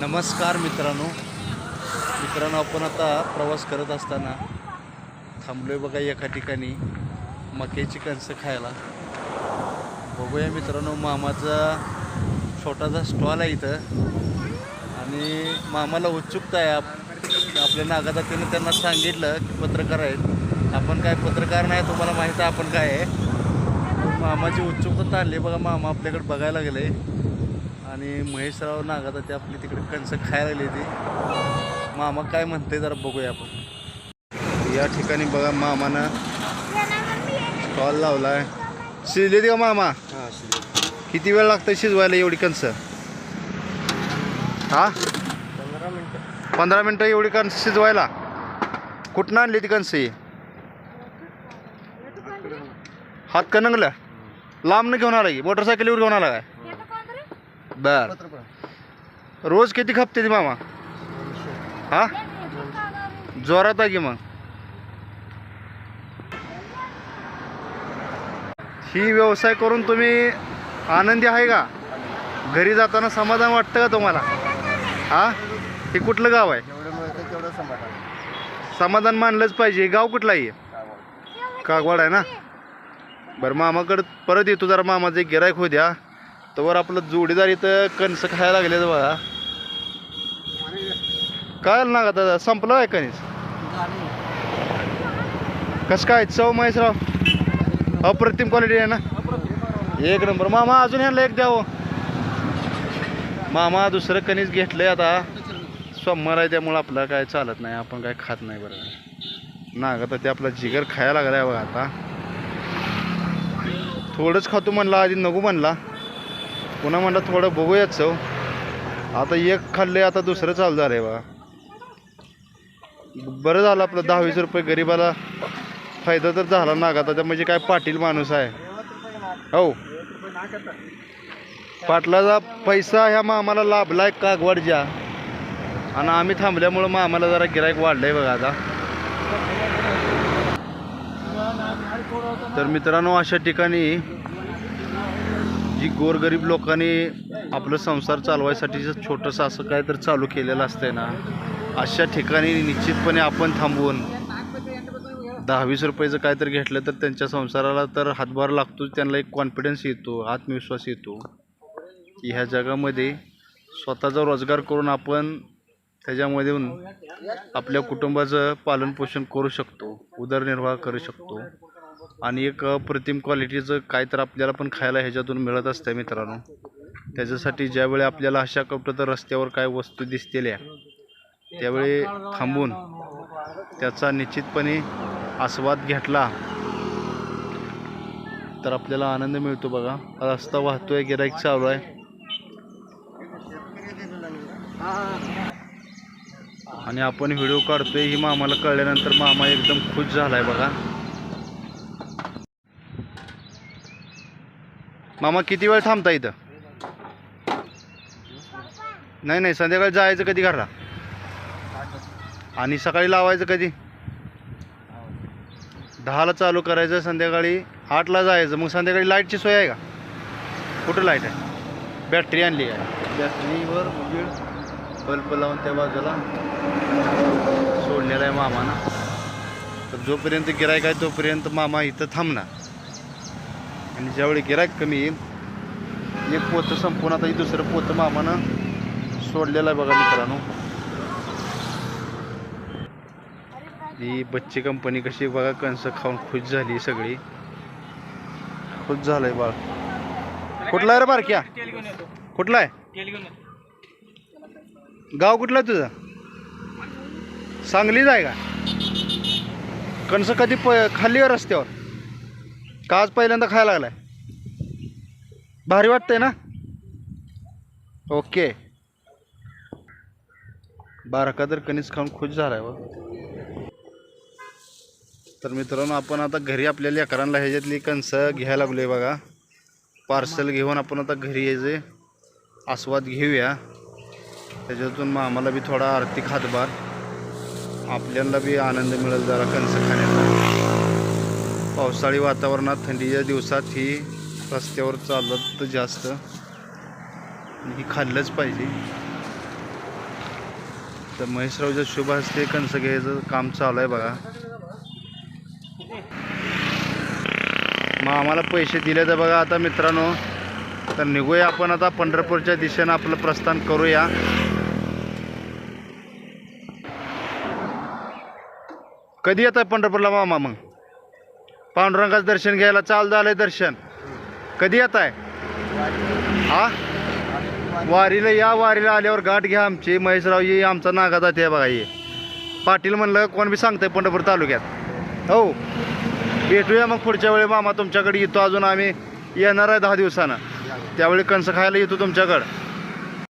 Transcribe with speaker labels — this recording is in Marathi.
Speaker 1: नमस्कार मित्रांनो. मित्रांनो आपण आता प्रवास करत असताना थांबलो आहे बघा एका ठिकाणी मक्याची कणसं खायला. बघूया मित्रांनो मामाचा छोटासा स्टॉल आहे इथं. आणि मामाला उत्सुकता आहे आपल्या नागादातीनं त्यांना सांगितलं की पत्रकार आहेत. आपण काय पत्रकार नाही तुम्हाला माहीत आहे आपण काय आहे. मामाची उत्सुकता आणली. बघा मामा आपल्याकडे बघायला गेले. आणि महेशराव नागाता ते आपली तिकडे कणसं खायला लागली ती मामा काय म्हणते जरा बघूया आपण. या ठिकाणी बघा मामानं स्टॉल लावलाय. शिजली ती का मामा? किती वेळ लागतं शिजवायला एवढी कणसं? हा?
Speaker 2: पंधरा मिनटं.
Speaker 1: पंधरा मिनटं एवढी कणसं शिजवायला? कुठनं आणली ती कणसं ही? हात कणंगलं लांबनं घेऊन आला की मोटरसायकलीवर घेऊन आला काय? बर. रोज किती खपते ती मामा? हा? जोरात आहे की मग? ही व्यवसाय करून तुम्ही आनंदी आहे का? घरी जाताना समाधान वाटतं का तुम्हाला? हा? हे कुठलं गाव आहे?
Speaker 2: समाधान.
Speaker 1: मानलंच पाहिजे. गाव कुठलं आहे? कागवाड. आहे ना? बरं मामाकडं परत येतो जरा. मामाचं एक गिरायक होऊ द्या. तोवर आपलं जोडीदार इथं कणस खायला लागले बघा. काय ना आता? संपलं आहे कणीस कसं काय? चव महेशराव अप्रतिम क्वालिटी आहे ना? एक नंबर. मामा अजून यांना एक द्यावं. मामा दुसरं कणीस घेतलंय आता. सोमवार आहे त्यामुळं आपलं काय चालत नाही. आपण काय खात नाही बरं. ना आता ते आपला जिगर खायला लागलाय बघा आता. थोडंच खातो म्हणला आधी नको म्हणला. पुन्हा म्हणलं थोडं बघूयात चव आता एक खाल्ले आता दुसरं चालू आहे बा. बरं झालं आपलं दहा वीस रुपये. गरिबाला फायदा तर झाला नाग आता म्हणजे काय पाटील माणूस आहे. हो. पाटलाचा पैसा ह्या मामाला लाभलाय कागवाडच्या. आणि आम्ही थांबल्यामुळं मामाला जरा गिरायक वाढलंय बघा आता. तर मित्रांनो अशा ठिकाणी जी गोरगरीब लोकांनी आपलं संसार चालवायसाठीचं छोटंसं असं काय तर चालू केलेलं असतंय ना अशा ठिकाणी निश्चितपणे आपण थांबवून दहावीस रुपयाचं काय तर घेतलं तर त्यांच्या संसाराला तर हातभार लागतो त्यांना एक कॉन्फिडन्स येतो आत्मविश्वास येतो. की ह्या जगामध्ये स्वतःचा रोजगार करून आपण त्याच्यामधून आपल्या कुटुंबाचं पालनपोषण करू शकतो उदरनिर्वाह करू शकतो. आणि एक अप्रतिम क्वालिटीचं काय तर आपल्याला पण खायला ह्याच्यातून मिळत असतं मित्रांनो. त्याच्यासाठी ज्यावेळी आपल्याला अशा कुठं रस्त्यावर काय वस्तू दिसतेल्या त्यावेळी थांबून त्याचा निश्चितपणे आस्वाद घेतला तर आपल्याला आनंद मिळतो बघा. रस्ता वाहतोय गिराईक चालू आहे. आणि आपण व्हिडिओ काढतोय ही मामाला कळल्यानंतर मामा एकदम खुश झालाय बघा. मामा किती वेळ थांबता इथं? नाही नाही संध्याकाळी जायचं कधी घरला? आणि सकाळी लावायचं कधी? दहाला चालू करायचं संध्याकाळी आठला जायचं. मग संध्याकाळी लाईटची सोय आहे का? कुठं लाइट आहे? बॅटरी आणली आहे. बॅटरीवर उजेड बल्ब लावून त्या बाजूला सोडलेला आहे मामानं. तर जोपर्यंत गिरायक आहे तोपर्यंत मामा इथं थांबणार. आणि ज्यावेळी गिरायक कमी येईल एक पोतं संपून आता दुसरं पोतं मामानं सोडलेलं आहे बघा मित्रांनो. ही बच्ची कंपनी कशी बघा कणसं खाऊन खुश झाली सगळी. खुश झालंय बाळ. कुठला आहे रे बारक्या? कुठला आहे? गाव कुठला आहे तुझं? सांगलीच आहे का? कणसं कधी प खाल्ली रस्त्यावर? का आज पहिल्यांदा खायला लागलाय? भारी वाटतंय ना? ओके. बारका तर कणीस खाऊन खुश झालाय बघ. तर मित्रांनो आपण आता घरी आपल्या लेकरांना ह्याच्यातली कणसं घ्यायला लागलोय बघा. पार्सल घेऊन आपण आता घरी यायचे आस्वाद घेऊया. त्याच्यातून मग आम्हाला बी थोडा आर्थिक हातभार. आपल्याला बी आनंद मिळेल जरा कणसं खाण्याचा. पावसाळी वातावरणात थंडीच्या दिवसात ही रस्त्यावर चालत जास्त. ही खाल्लंच पाहिजे. तर महेशरावच्या शुभ हस्ते कणसं घ्यायचं काम चालू आहे बघा. मग आम्हाला पैसे दिले तर बघा आता मित्रांनो. तर निघूया आपण आता पंढरपूरच्या दिशेनं आपलं प्रस्थान करूया. कधी येत आहे पंढरपूरला मामा मग? पांडुरंगाचं दर्शन घ्यायला चाल झालंय दर्शन. कधी येत आहे हा वारीला या वारीला आल्यावर गाठ घ्या आमची. महेशराव ये आमचा नागा जाते बघा ये. पाटील म्हणलं कोण बी सांगतंय पंढरपूर तालुक्यात. हो. भेटूया मग पुढच्या वेळी. मामा तुमच्याकडे येतो अजून आम्ही. येणार आहे दहा दिवसानं. त्यावेळी कणसं खायला येतो तुमच्याकडं.